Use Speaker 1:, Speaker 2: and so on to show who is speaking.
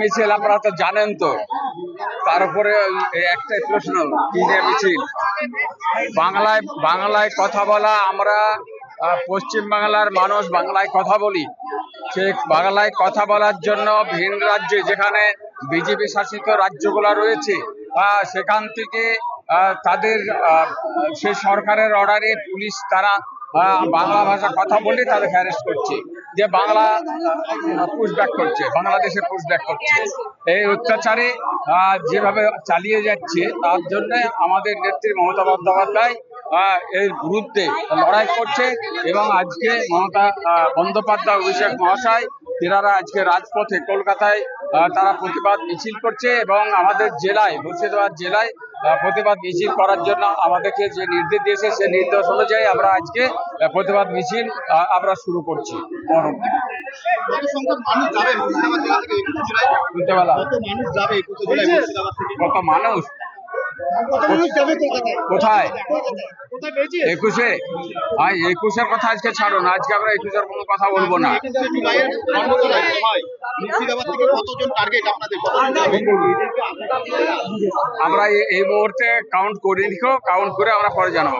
Speaker 1: মিছিল, আপনারা তো জানেন তো। তার উপরে একটাই প্রশ্ন কি নিয়ে মিছিল। বাংলায় বাংলায় কথা বলা, আমরা পশ্চিম বাংলার মানুষ বাংলায় কথা বলি। সে বাংলায় কথা বলার জন্য ভিন রাজ্যে যেখানে বিজেপি শাসিত রাজ্যগুলো রয়েছে সেখান থেকে তাদের সে সরকারের অর্ডারে পুলিশ তারা বাংলা ভাষা কথা বলে তাদের অ্যারেস্ট করছে। যে বাংলা পুশব্যাক করছে, বাংলাদেশে পুশব্যাক করছে। এই অত্যাচারে যেভাবে চালিয়ে যাচ্ছে, তার জন্য আমাদের নেত্রী মমতা বন্দ্যোপাধ্যায় এর বিরুদ্ধে লড়াই করছে এবং আজকে মমতা বন্দ্যোপাধ্যায়, অভিষেক মহাশয়, তেনারা আজকে রাজপথে কলকাতায় তারা প্রতিবাদ মিছিল করছে এবং আমাদের জেলায়, মুর্শিদাবাদ জেলায় প্রতিবাদ মিছিল করার জন্য আমাদেরকে যে নির্দেশ দিয়েছে সেই নির্দেশ অনুযায়ী আমরা আজকে প্রতিবাদ মিছিল আমরা শুরু করছি।
Speaker 2: কত মানুষ?
Speaker 1: কোথায়?
Speaker 2: কোথায়?
Speaker 1: একুশে? ভাই একুশের কথা আজকে ছাড়ো না আজকে আমরা একুশের কোনো কথা বলব না। আমরা এই- এই মুহূর্তে কাউন্ট করে নিখো কাউন্ট করে আমরা পরে জানাব।